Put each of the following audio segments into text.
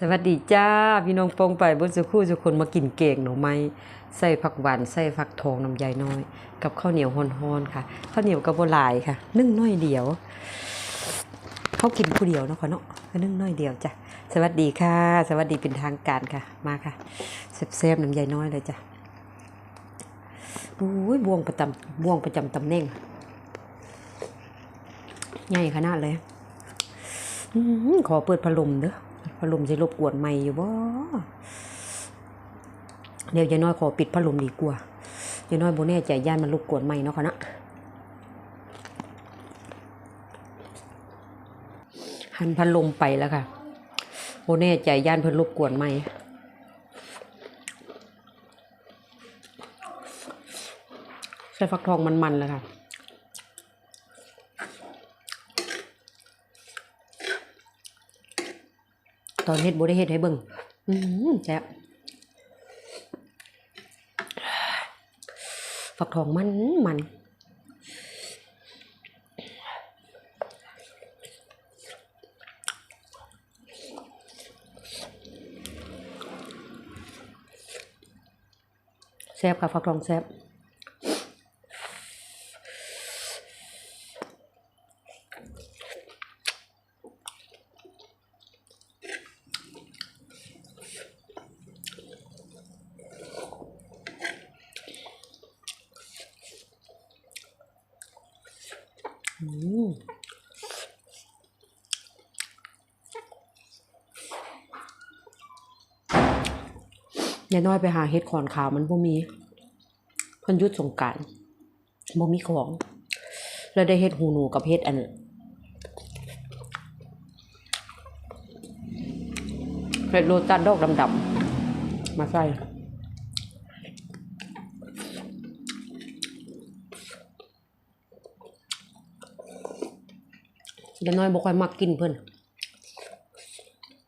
สวัสดีจ้า พี่น้องปองไปบนสุคู่สุคนมากินเก่งหน่อไม้ใส่ผักหวานใส่ผักทองน้ำใยน้อย กับข้าวเหนียวฮอนๆค่ะข้าวเหนียวกับโบหลายค่ะ นึ่งน้อยเดียวเขากินผู้เดียวเนาะค่ะเนาะก็นึ่งน้อยเดียวจ้ะสวัสดีค่ะ สวัสดีเป็นทางการค่ะมาค่ะแซ่บๆน้ำใยน้อยเลยจ้ะโอ้ยบวงประจำบวงประจำตำแหน่งใหญ่ขนาดเลยอขอเปิดพัดลมเด้อ พัดลมจะรบกวนไม่อยู่บ่เดี๋ยวยายน้อยขอปิดพัดลมดีกว่ายายน้อยโบแน่ใจย่านมันรบกวนไม่เนาะค่ะนะหันพัดลมไปแล้วค่ะโบแน่ใจย่านเพิ่นรบกวนไม่ใส่ฟักทองมันๆเลยค่ะ ตอนเฮ็ดบ่ได้เฮ็ดให้เบิ่งอืมแซ่บฝักทองมันมันแซ่บค่ะฝักทองแซ่บอืม ยายน้อยไปหาเฮ็ดขอนขาวมันบ่มีเพิ่นยุดสงการบ่มีของ แล้วได้เฮ็ดหูหนูกับเฮ็ดอันเฮ็ดโรตันดอกดำๆมาใส่เดี๋ยน้อยบ่ค่อยมักกินเพิ่น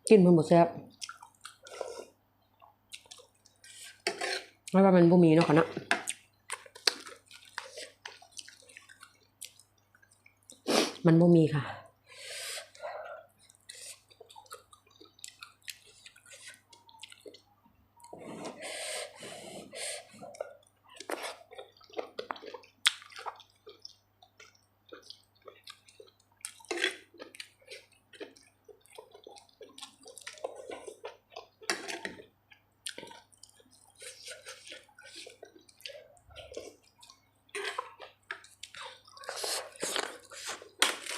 กินเพิ่นบ่แซ่บ ไม่ว่ามันบ่มีเนาะค่ะนะมันบ่มีค่ะ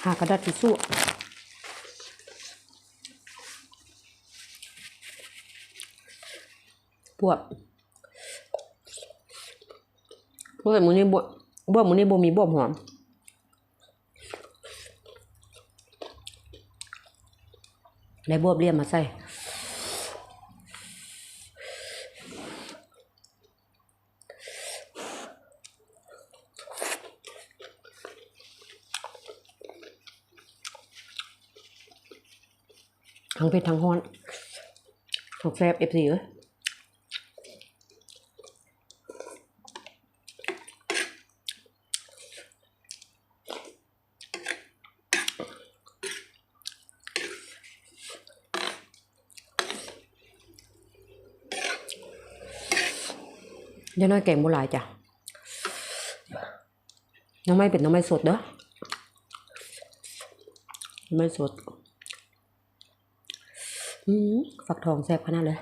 หากระดาษทิชชู่บวบบวบมือนี่บวบบวบมือนี่บวมีบวบหอมได้บวบเรียมมาใส่ ทั้งเผ็ดทั้งฮ้อนทั้งแซ่บเอฟซีเอ้ยเดี๋ยวน้อยแกงโบราณจ้ะน้ำไม่เป็นน้ำไม่สดเด้อไม่สด อื มฝักทองแซ่บขนาดเลย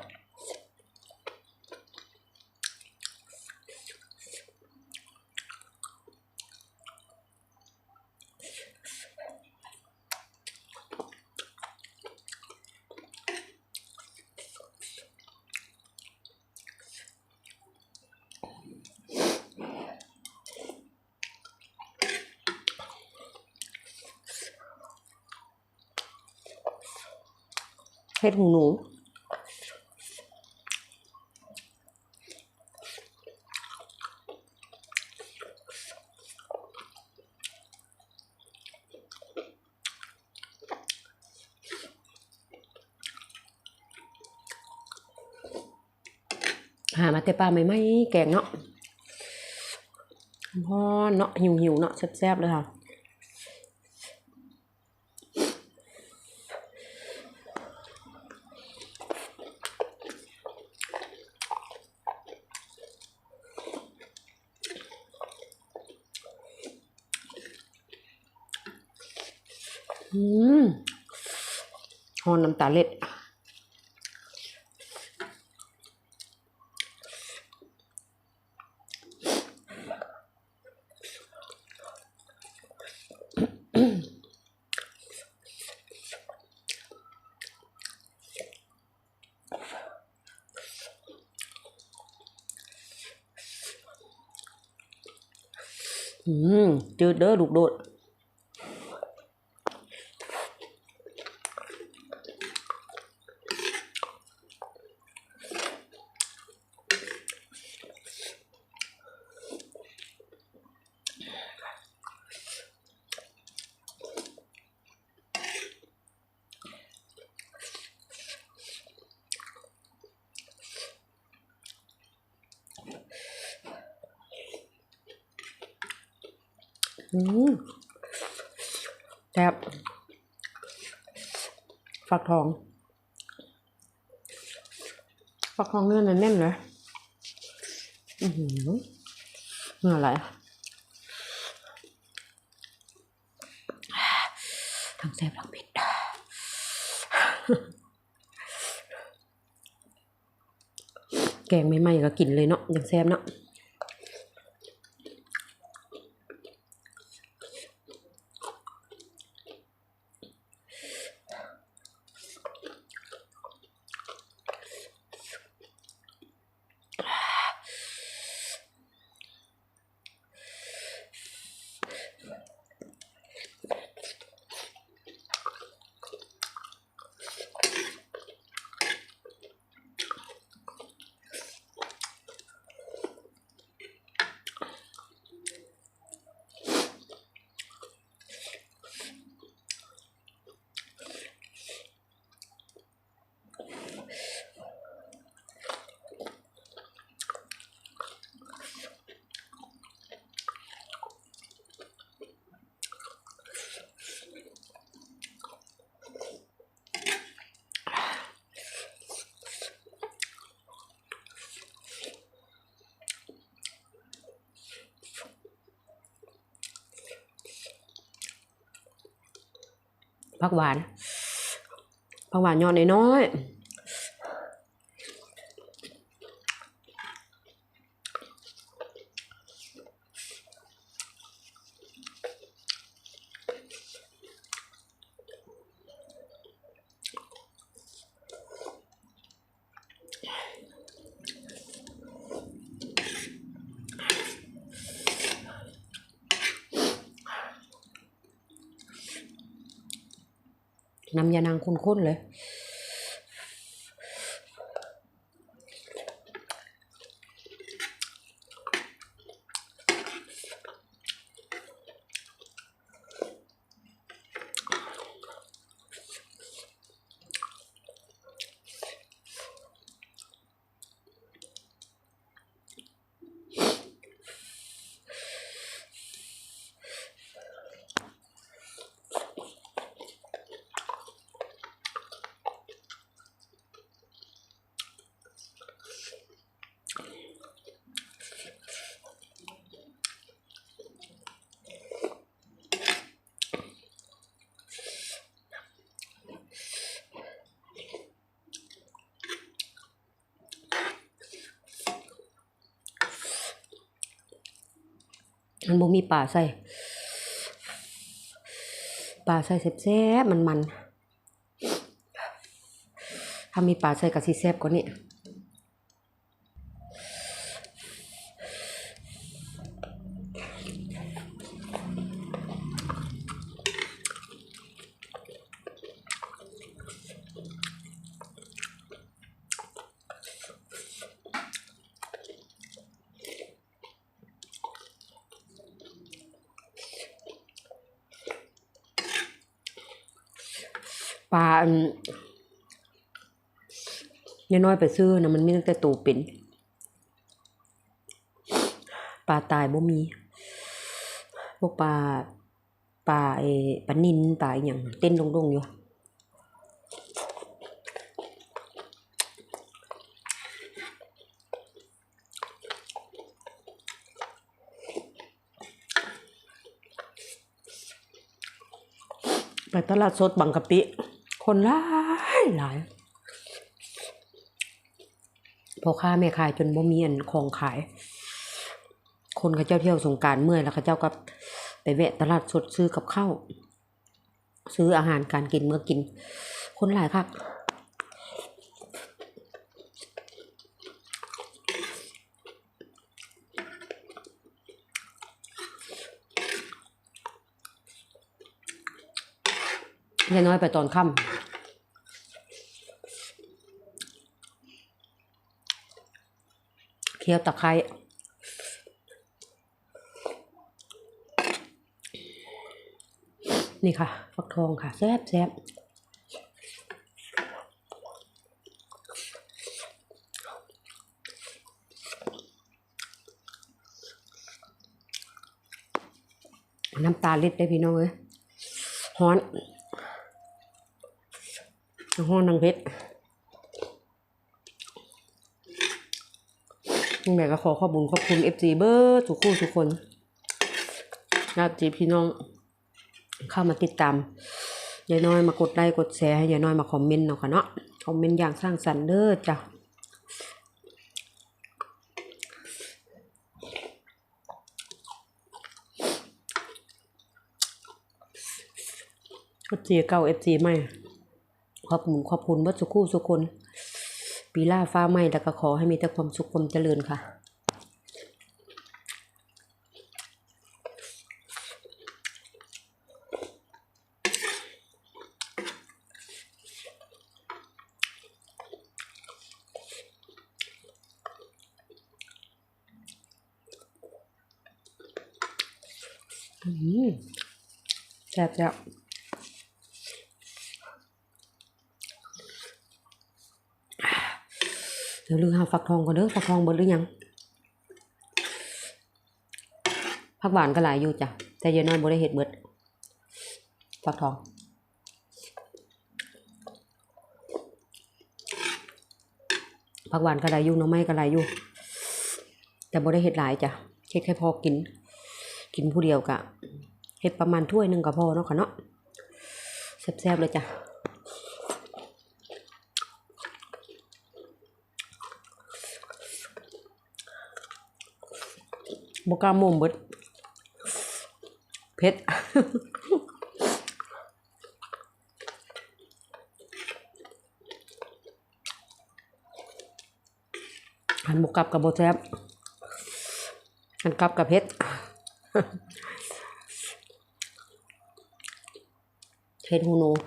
เห็ดหูหนู ปลาไม่ไหมแกงเนาะพอเนาะหิวหิวเนาะแซ่บๆเลยค่ะอืมหอมน้ำตาเล็ด อืมจืดเด้ อลูกโดดอืมแซ่บฟักทองฟักทองเนื้อแน่นๆเลยอือหือเนื้ออะไรทั้งแซ่บทั้งเผ็ดแกงใหม่ๆก็กินเลยเนาะยังแซ่บเนาะ ผักหวานผักหวานยอดน้อยๆ น้ำยานางข้นๆเลย มันบ่มีปลาใส่ปลาใส่แซ่บๆมันมันๆถ้ามีปลาใส่ก็สิแซ่บกว่านี้ ปลาอันน้อยๆไปซื้อนะมันมีตั้งแต่ตัวเป็นปลาตายบ่มีพวกปลาปลาไอ้ปลานินปลาอย่างเต้นลงๆอยู่ปลาแต่ตลาดสดบางกะปิ คนหลายหลายพอค้าแม่ขายจนบ่มีอันของขาย คนเขาเจ้าเที่ยวสงการเมื่อยแล้วเขาเจ้าก็ไปแวะตลาดสดซื้อกับข้าวซื้ออาหารการกินเมื่อกิน คนหลายคัก ยายน้อยไปตอนค่ำเคี่ยวตะไคร้นี่ค่ะ ฟักทองค่ะแซ่บแซ่บน้ำตาลลิดได้พี่น้องเอ้ยฮ้อน ห้องนางเพชรยังไงก็ขอขอบุญขอบคุณเอฟซีเบอร์ทุกคู่ทุกคนญาติพี่น้องเข้ามาติดตามยายน้อยมากดไลค์กดแชร์ให้ยายน้อยมาคอมเมนต์เนาะค่ะเนาะคอมเมนต์อย่างสร้างสรรค์เด้อจ้ะเอฟซีเก่าเอฟซีใหม่ ขอบคุณขอบคุณเบัดสุขคู่สุคน ปีล่าฟ้าไหม้แล้วก็ขอให้มีแต่ความสุขความเจริญค่ะอืมแซ่บแซ่บ เดี๋ยวลืมหาฟักทองก่อนเด้อฟักทองเบิดหรือยังผักหวานก็หลายอยู่จ้ะแต่ยายน้อยบ่ได้เห็ดเบิดฟักทองผักหวานก็หลายอยู่น้องไม้ก็หลายอยู่แต่บ่ได้เห็ดหลายจ้ะเฮ็ดแค่พอกิน กินผู้เดียวกะเฮ็ดประมาณถ้วยหนึ่งก็พอเนาะค่ะเนาะแซ่บๆเลยจ้ะ บกาโมมเบิดเผ็ดหันบกกับกับโบแซบหันกลับกับเผ็ดเผ็ดหูหนู ค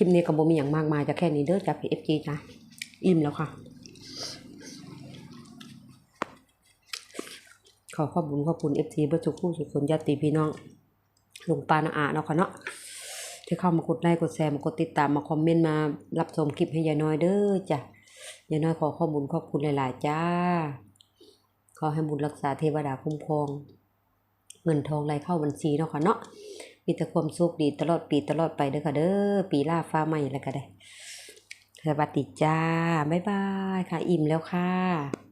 ลิปนี้ก็บ่มีอย่างมากมายจะแค่นี้เด้อจ้ะพี่เอฟจีจ้ะอิ่มแล้วค่ะ ขอขอบคุณขอบคุณเอฟซีเบอร์ทุกคู่ทุกคนญาติพี่น้องลุงปานาอาเนาะค่ะเนาะที่เข้ามากดไลค์กดแชร์มากดติดตามมาคอมเมนต์มารับชมคลิปให้ยายน้อยเด้อจ้ะยายน้อยขอขอบคุณขอบคุณหลาย ๆ จ้า ขอให้บุญรักษาเทวดาคุ้มครอง เงินทองไหลเข้าบัญชีเนาะค่ะเนาะ มีแต่ความสุขดีตลอดปีตลอดไปเด้อค่ะ เด้อปีล่าฟ้าใหม่แล้วก็ได้สวัสดีจ้าบ๊ายบายค่ะ อิ่มแล้วค่ะ